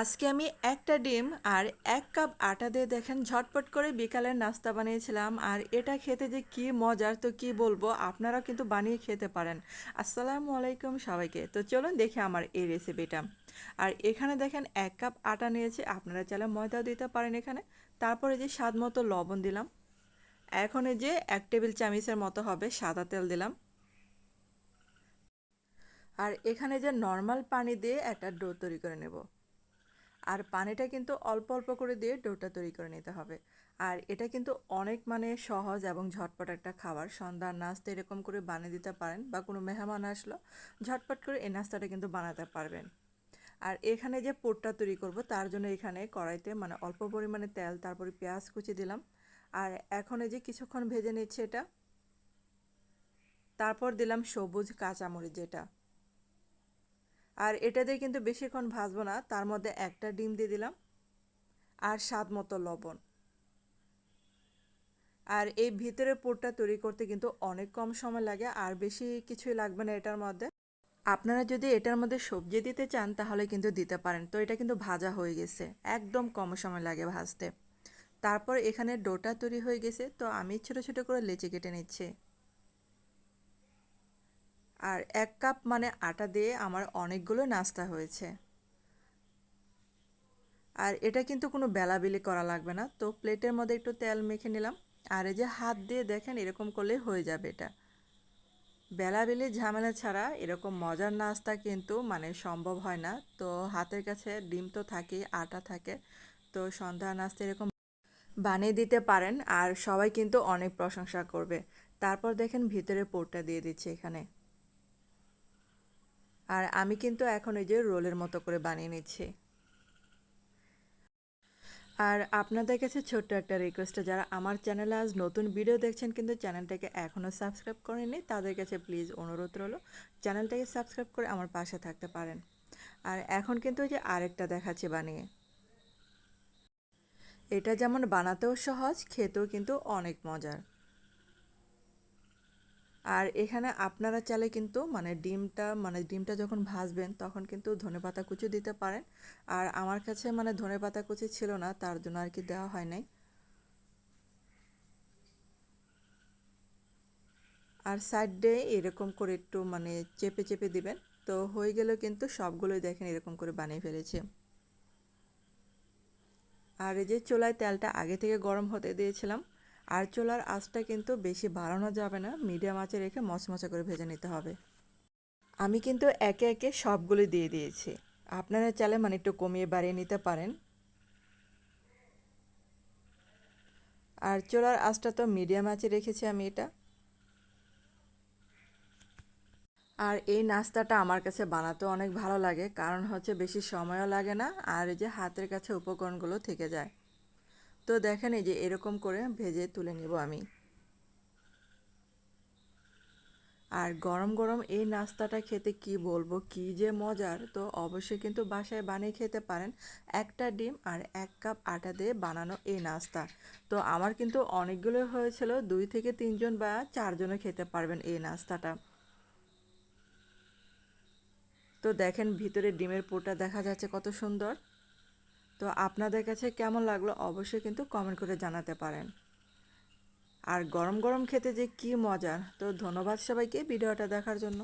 আজকে আমি একটা ডিম আর এক কাপ আটা দিয়ে দেখেন ঝটপট করে বিকালের নাস্তা বানিয়েছিলাম। আর এটা খেতে যে কি মজার, তো কি বলব, আপনারাও কিন্তু বানিয়ে খেতে পারেন। আসসালামু আলাইকুম সবাইকে। তো চলুন দেখি আমার এই রেসিপিটা আর এখানে দেখেন এক কাপ আটা নিয়েছি, আপনারা চাইলে ময়দাও দিতে পারেন এখানে। তারপরে যে স্বাদ মতো লবণ দিলাম। এখন যে এক টেবিল চামিচের মতো হবে সাদা তেল দিলাম। আর এখানে যে নর্মাল পানি দিয়ে একটা ডো তৈরি করে নেব। আর পানিটা কিন্তু অল্প অল্প করে দিয়ে ডোটা তৈরি করে নিতে হবে। আর এটা কিন্তু অনেক মানে সহজ এবং ঝটপট একটা খাবার। সন্ধ্যার নাস্তা এরকম করে বানিয়ে দিতে পারেন বা কোনো মেহমান আসলো, ঝটপট করে এই নাস্তাটা কিন্তু বানাতে পারবেন। আর এখানে যে পোটটা তৈরি করব, তার জন্য এখানে কড়াইতে মানে অল্প পরিমাণে তেল, তারপরে পেঁয়াজ কুচি দিলাম। আর এখন এই যে কিছুক্ষণ ভেজে নিচ্ছে এটা, তারপর দিলাম সবুজ কাঁচামরিচ যেটা। আর এটা দিয়ে কিন্তু বেশিক্ষণ ভাজবো না, তার মধ্যে একটা ডিম দিয়ে দিলাম আর স্বাদ মতো লবণ। আর এই ভিতরে পুরটা তৈরি করতে কিন্তু অনেক কম সময় লাগে আর বেশি কিছুই লাগবে না এটার মধ্যে। আপনারা যদি এটার মধ্যে সবজি দিতে চান তাহলে কিন্তু দিতে পারেন। তো এটা কিন্তু ভাজা হয়ে গেছে, একদম কম সময় লাগে ভাজতে। তারপর এখানে ডোটা তৈরি হয়ে গেছে, তো আমি ছোটো ছোটো করে লেচি কেটে নিচ্ছি। আর এক কাপ মানে আটা দিয়ে আমার অনেকগুলো নাস্তা হয়েছে। আর এটা কিন্তু কোনো বেলাবিলি করা লাগবে না। তো প্লেটের মধ্যে একটু তেল মেখে নিলাম। আর এই যে হাত দিয়ে দেখেন এরকম করলে হয়ে যাবে এটা। বেলাবেলি ঝামেলা ছাড়া এরকম মজার নাস্তা কিন্তু মানে সম্ভব হয় না। তো হাতের কাছে ডিম তো থাকে আটা থাকে। তো সন্ধ্যা নাস্তা এরকম বানিয়ে দিতে পারেন। আর সবাই কিন্তু অনেক প্রশংসা করবে। তারপর দেখেন ভিতরে পোরটা দিয়ে দিচ্ছে এখানে। আর আমি কিন্তু এখন এই যে রোলের মতো করে বানিয়ে নিচ্ছি। আর আপনাদের কাছে ছোট্ট একটা রিকোয়েস্ট যারা আমার চ্যানেলে আজ নতুন ভিডিও দেখছেন কিন্তু চ্যানেলটাকে এখনও সাবস্ক্রাইব করেনি তাদের কাছে প্লিজ অনুরোধ রইল চ্যানেলটাকে সাবস্ক্রাইব করে আমার পাশে থাকতে পারেন। আর এখন কিন্তু ওই যে আরেকটা দেখাচ্ছে বানিয়ে। এটা যেমন বানাতেও সহজ, খেতেও কিন্তু অনেক মজার। আর এখানে আপনারা চালে কিন্তু মানে ডিমটা মানে ডিমটা যখন ভাজবেন তখন কিন্তু ধনে পাতা কুচি দিতে পারেন। আর আমার কাছে মানে ধনে পাতা কুচি ছিল না, তার জন্য আর কি দেওয়া হয় নাই। আর সাইড দিয়ে এরকম করে একটু মানে চেপে চেপে দিবেন। তো হয়ে গেলে কিন্তু সবগুলোই দেখেন এরকম করে বানিয়ে ফেলেছে। আর এই যে চুলায় তেলটা আগে থেকে গরম হতে দিয়েছিলাম আর চুলার আঁচটা কিন্তু বেশি বাড়ানো যাবে না, মিডিয়াম আঁচে রেখে মচমচা করে ভেজে নিতে হবে। আমি কিন্তু একে একে সবগুলো দিয়ে দিয়েছি। আপনারা চালে মানে একটু কমিয়ে বাড়িয়ে নিতে পারেন। আর চুলার আঁচটা তো মিডিয়াম আঁচে রেখেছি আমি এটা। আর এই নাস্তাটা আমার কাছে বানাতে অনেক ভালো লাগে, কারণ হচ্ছে বেশি সময়ও লাগে না, আর এই যে হাতের কাছে উপকরণগুলো থেকে যায়। তো দেখেন এই যে এরকম করে ভেজে তুলে নিব আমি। আর গরম গরম এই নাস্তাটা খেতে কি বলব, কি যে মজার। তো অবশ্যই কিন্তু বাসায় বানিয়ে খেতে পারেন। একটা ডিম আর এক কাপ আটা দিয়ে বানানো এই নাস্তা। তো আমার কিন্তু অনেকগুলো হয়েছিল, দুই থেকে তিনজন বা চারজনে খেতে পারবেন এই নাস্তাটা। তো দেখেন ভিতরে ডিমের পোটা দেখা যাচ্ছে কত সুন্দর। তো আপনাদের কাছে কেমন লাগল অবশ্যই কিন্তু কমেন্ট করে জানাতে পারেন। আর গরম গরম খেতে যে কি মজার। তো ধন্যবাদ সবাইকে ভিডিওটা দেখার জন্য।